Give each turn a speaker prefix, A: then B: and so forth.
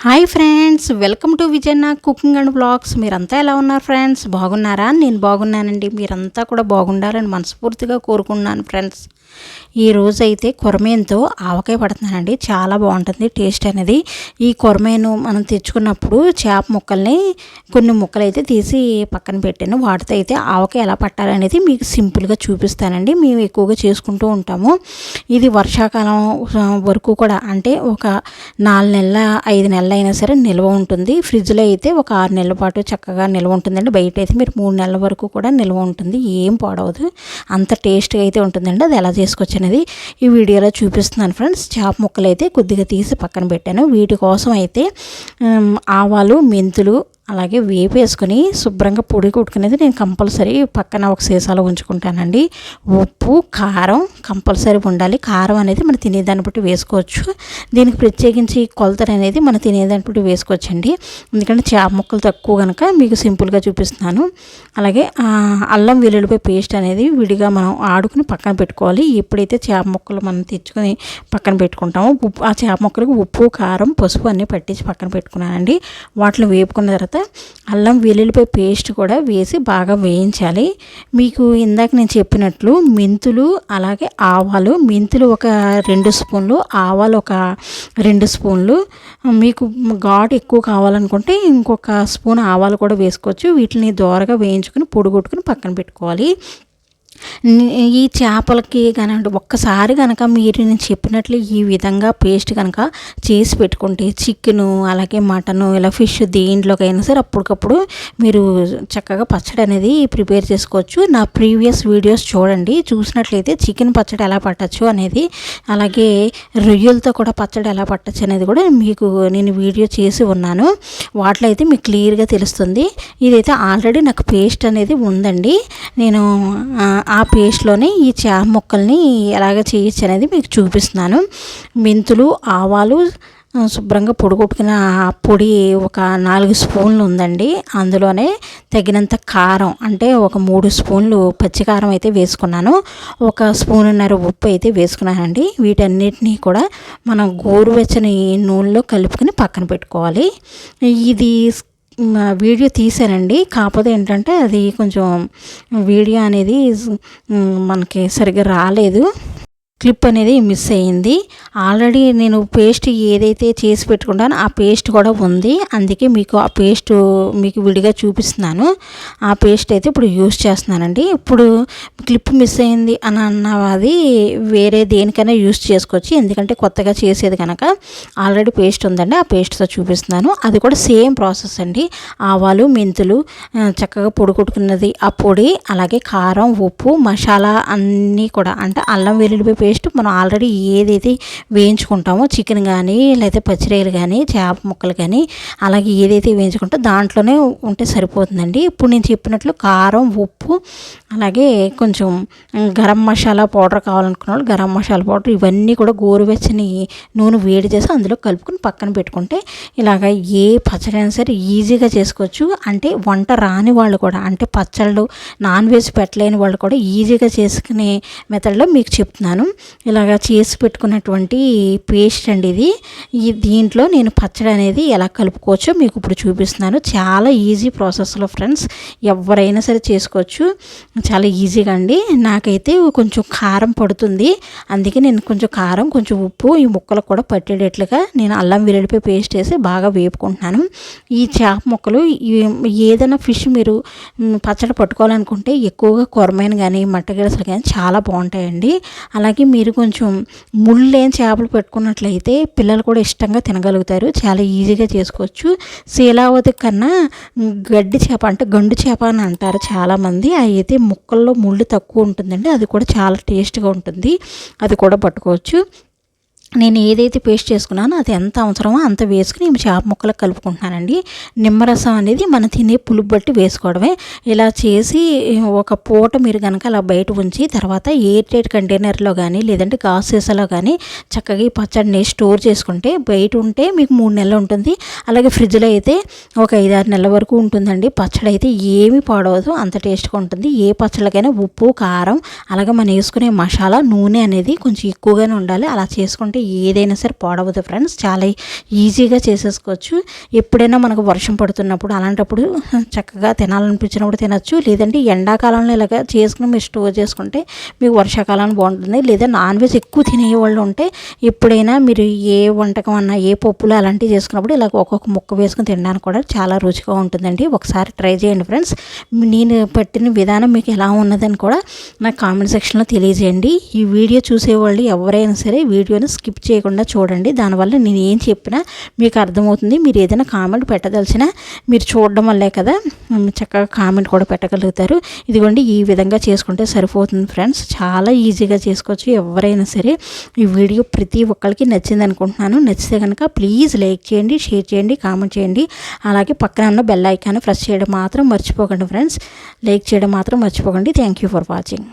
A: Hi friends welcome to Vijayanna cooking and blogs మీరంతా ఎలా ఉన్నారు ఫ్రెండ్స్? బాగున్నారా? నేను బాగున్నానండి. మీరంతా కూడా బాగుండాలని మనస్ఫూర్తిగా కోరుకున్నాను ఫ్రెండ్స్. ఈ రోజు అయితే కొరమేనుతో ఆవకాయ పడుతున్నానండి. చాలా బాగుంటుంది టేస్ట్ అనేది. ఈ కొరమేను మనం తెచ్చుకున్నప్పుడు చేప ముక్కల్ని కొన్ని ముక్కలు అయితే తీసి పక్కన పెట్టాను. వాటితో అయితే ఆవకాయ ఎలా పట్టాలనేది మీకు సింపుల్గా చూపిస్తానండి. మేము ఎక్కువగా చేసుకుంటూ ఉంటాము. ఇది వర్షాకాలం వరకు కూడా అంటే ఒక నాలుగు నెలల ఐదు నెలల అయినా సరే నిల్వ ఉంటుంది. ఫ్రిడ్జ్లో అయితే ఒక ఆరు నెలల పాటు చక్కగా నిల్వ ఉంటుందండి. బయట అయితే మీరు మూడు నెలల వరకు కూడా నిల్వ ఉంటుంది. ఏం పాడవదు. అంత టేస్ట్గా అయితే ఉంటుందండి. అది ఎలా చేసుకోవచ్చు అనేది ఈ వీడియోలో చూపిస్తున్నాను ఫ్రెండ్స్. చేప ముక్కలు అయితే కొద్దిగా తీసి పక్కన పెట్టాను. వీటి కోసం అయితే ఆవాలు మెంతులు అలాగే వేపేసుకొని శుభ్రంగా పొడి కొట్టుకునేది నేను కంపల్సరీ పక్కన ఒక సీసాలో ఉంచుకుంటానండి. ఉప్పు కారం కంపల్సరీ ఉండాలి. కారం అనేది మనం తినేదాన్ని బట్టి వేసుకోవచ్చు. దీనికి ప్రత్యేకించి కొలతలు అనేది మనం తినేదాన్ని బట్టి వేసుకోవచ్చండి. ఎందుకంటే చేప ముక్కలు తక్కువ కనుక మీకు సింపుల్గా చూపిస్తున్నాను. అలాగే అల్లం వెల్లుల్లిపై పేస్ట్ అనేది విడిగా మనం ఆడుకుని పక్కన పెట్టుకోవాలి. ఎప్పుడైతే చేప ముక్కలు మనం తెచ్చుకొని పక్కన పెట్టుకుంటామో ఉప్పు ఆ చేప ముక్కలకు ఉప్పు కారం పసుపు అన్నీ పట్టించి పక్కన పెట్టుకున్నానండి. వాటిని వేపుకున్న తర్వాత అల్లం వెల్లుల్లిపాయ పేస్ట్ కూడా వేసి బాగా వేయించాలి. మీకు ఇందాక నేను చెప్పినట్లు మెంతులు అలాగే ఆవాలు మెంతులు ఒక రెండు స్పూన్లు ఆవాలు ఒక రెండు స్పూన్లు. మీకు ఘాటు ఎక్కువ కావాలనుకుంటే ఇంకొక స్పూన్ ఆవాలు కూడా వేసుకోవచ్చు. వీటిని దోరగా వేయించుకొని పొడి కొట్టుకుని పక్కన పెట్టుకోవాలి. ఈ చేపలకి కనుక ఒక్కసారి కనుక మీరు నేను చెప్పినట్లు ఈ విధంగా పేస్ట్ కనుక చేసి పెట్టుకుంటే చికెను అలాగే మటను ఇలా ఫిష్ దేంట్లోకైనా సరే అప్పటికప్పుడు మీరు చక్కగా పచ్చడి అనేది ప్రిపేర్ చేసుకోవచ్చు. నా ప్రీవియస్ వీడియోస్ చూడండి. చూసినట్లయితే చికెన్ పచ్చడి ఎలా పట్టచ్చు అనేది అలాగే రొయ్యలతో కూడా పచ్చడి ఎలా పట్టచ్చు అనేది కూడా మీకు నేను వీడియో చేసి ఉన్నాను. వాటిలో అయితే మీకు క్లియర్గా తెలుస్తుంది. ఇదైతే ఆల్రెడీ నాకు పేస్ట్ అనేది ఉందండి. నేను ఆ పేస్ట్లోనే ఈ చేప ముక్కల్ని ఎలాగ చేయొచ్చు అనేది మీకు చూపిస్తున్నాను. మెంతులు ఆవాలు శుభ్రంగా పొడిగొట్టుకున్న పొడి ఒక నాలుగు స్పూన్లు ఉందండి. అందులోనే తగినంత కారం అంటే ఒక మూడు స్పూన్లు పచ్చికారం అయితే వేసుకున్నాను. ఒక స్పూన్నర ఉప్పు అయితే వేసుకున్నానండి. వీటన్నిటినీ కూడా మనం గోరువెచ్చని నూనెలో కలుపుకొని పక్కన పెట్టుకోవాలి. ఇది వీడియో తీసానండి కాకపోతే ఏంటంటే అది కొంచెం వీడియో అనేది మనకి సరిగ్గా రాలేదు. క్లిప్ అనేది మిస్ అయ్యింది. ఆల్రెడీ నేను పేస్ట్ ఏదైతే చేసి పెట్టుకుంటానో ఆ పేస్ట్ కూడా ఉంది. అందుకే మీకు ఆ పేస్ట్ మీకు విడిగా చూపిస్తున్నాను. ఆ పేస్ట్ అయితే ఇప్పుడు యూస్ చేస్తున్నానండి. ఇప్పుడు క్లిప్ మిస్ అయింది అని అన్న అది వేరే దేనికైనా యూస్ చేసుకోవచ్చు. ఎందుకంటే కొత్తగా చేసేది కనుక ఆల్రెడీ పేస్ట్ ఉందండి. ఆ పేస్ట్తో చూపిస్తున్నాను. అది కూడా సేమ్ ప్రాసెస్ అండి. ఆవాలు మెంతులు చక్కగా పొడి కొట్టుకున్నది ఆ పొడి అలాగే కారం ఉప్పు మసాలా అన్నీ కూడా అంటే అల్లం వెల్లుల్లిపాయ పేస్ట్ మనం ఆల్రెడీ ఏదైతే వేయించుకుంటామో చికెన్ కానీ లేకపోతే పచ్చిరేలు కానీ చేప ముక్కలు కానీ అలాగే ఏదైతే వేయించుకుంటో దాంట్లోనే ఉంటే సరిపోతుందండి. ఇప్పుడు నేను చెప్పినట్లు కారం ఉప్పు అలాగే కొంచెం గరం మసాలా పౌడర్ కావాలనుకున్న వాళ్ళు గరం మసాలా పౌడర్ ఇవన్నీ కూడా గోరువెచ్చని నూనె వేడి చేసి అందులో కలుపుకొని పక్కన పెట్టుకుంటే ఇలాగ ఏ పచ్చడి అయినా సరే ఈజీగా చేసుకోవచ్చు. అంటే వంట రాని వాళ్ళు కూడా అంటే పచ్చళ్ళు నాన్ వెజ్ పెట్టలేని వాళ్ళు కూడా ఈజీగా చేసుకునే మెథడ్లో మీకు చెప్తున్నాను. ఇలాగ చేసి పెట్టుకున్నటువంటి పేస్ట్ అండి ఇది. ఈ దీంట్లో నేను పచ్చడి అనేది ఎలా కలుపుకోవచ్చో మీకు ఇప్పుడు చూపిస్తున్నాను. చాలా ఈజీ ప్రాసెస్లో ఫ్రెండ్స్ ఎవరైనా సరే చేసుకోవచ్చు. చాలా ఈజీగా అండి. నాకైతే కొంచెం కారం పడుతుంది. అందుకే నేను కొంచెం కారం కొంచెం ఉప్పు ఈ ముక్కలు కూడా పట్టేటట్లుగా నేను అల్లం వెల్లుల్లిపై పేస్ట్ వేసి బాగా వేపుకుంటున్నాను. ఈ చేప ముక్కలు ఏదైనా ఫిష్ మీరు పచ్చడి పట్టుకోవాలనుకుంటే ఎక్కువగా కొరమైన కానీ మట్టగిరసలు కానీ చాలా బాగుంటాయండి. అలాగే మీరు కొంచెం ముళ్ళేం చేపలు పెట్టుకున్నట్లయితే పిల్లలు కూడా ఇష్టంగా తినగలుగుతారు. చాలా ఈజీగా చేసుకోవచ్చు. శీలావతి కన్నా గడ్డి చేప అంటే గండు చేప అని అంటారు చాలామంది. అయితే ముక్కల్లో ముళ్ళు తక్కువ ఉంటుందండి. అది కూడా చాలా టేస్ట్గా ఉంటుంది. అది కూడా పట్టుకోవచ్చు. నేను ఏదైతే పేస్ట్ చేసుకున్నానో అది ఎంత అవసరమో అంత వేసుకుని చేప ముక్కలకు కలుపుకుంటున్నానండి. నిమ్మరసం అనేది మనం తినే పులుపు బట్టి వేసుకోవడమే. ఇలా చేసి ఒక పూట మీరు కనుక అలా బయట ఉంచి తర్వాత ఎయిర్ టైట్ కంటైనర్లో కానీ లేదంటే గాస్ సీసాలో కానీ చక్కగా ఈ పచ్చడిని స్టోర్ చేసుకుంటే బయట ఉంటే మీకు మూడు నెలలు ఉంటుంది. అలాగే ఫ్రిడ్జ్లో అయితే ఒక ఐదారు నెలల వరకు ఉంటుందండి. పచ్చడి అయితే ఏమీ పాడవదు. అంత టేస్ట్గా ఉంటుంది. ఏ పచ్చళ్ళకైనా ఉప్పు కారం అలాగే మనం వేసుకునే మసాలా నూనె అనేది కొంచెం ఎక్కువగానే ఉండాలి. అలా చేసుకుంటే చేసుకుంటే ఏదైనా సరే పాడవదు ఫ్రెండ్స్ చాలా ఈజీగా చేసేసుకోవచ్చు. ఎప్పుడైనా మనకు వర్షం పడుతున్నప్పుడు అలాంటప్పుడు చక్కగా తినాలనిపించినప్పుడు తినచ్చు. లేదంటే ఎండాకాలంలో ఇలాగ చేసుకుని మీరు స్టోర్ చేసుకుంటే మీకు వర్షాకాలం బాగుంటుంది. లేదా నాన్ వెజ్ ఎక్కువ తినే వాళ్ళు ఉంటే ఎప్పుడైనా మీరు ఏ వంటకం అన్నా ఏ పప్పులు అలాంటివి చేసుకున్నప్పుడు ఇలా ఒక్కొక్క ముక్క వేసుకుని తినడానికి కూడా చాలా రుచిగా ఉంటుందండి. ఒకసారి ట్రై చేయండి ఫ్రెండ్స్ నేను పెట్టిన విధానం మీకు ఎలా ఉన్నదని కూడా నాకు కామెంట్ సెక్షన్లో తెలియజేయండి. ఈ వీడియో చూసేవాళ్ళు ఎవరైనా సరే వీడియోని స్కిప్ చేయకుండా చూడండి. దానివల్ల నేను ఏం చెప్పినా మీకు అర్థమవుతుంది. మీరు ఏదైనా కామెంట్ పెట్టదలిచినా మీరు చూడడం వల్లే కదా చక్కగా కామెంట్ కూడా పెట్టగలుగుతారు. ఇదిగోండి ఈ విధంగా చేసుకుంటే సరిపోతుంది ఫ్రెండ్స్. చాలా ఈజీగా చేసుకోవచ్చు. ఎవరైనా సరే ఈ వీడియో ప్రతి ఒక్కరికి నచ్చింది అనుకుంటున్నాను. నచ్చితే కనుక ప్లీజ్ లైక్ చేయండి షేర్ చేయండి కామెంట్ చేయండి. అలాగే పక్కన ఉన్న బెల్ ఐకాన్ ప్రెస్ చేయడం మాత్రం మర్చిపోకండి ఫ్రెండ్స్. లైక్ చేయడం మాత్రం మర్చిపోకండి. Thank you for watching.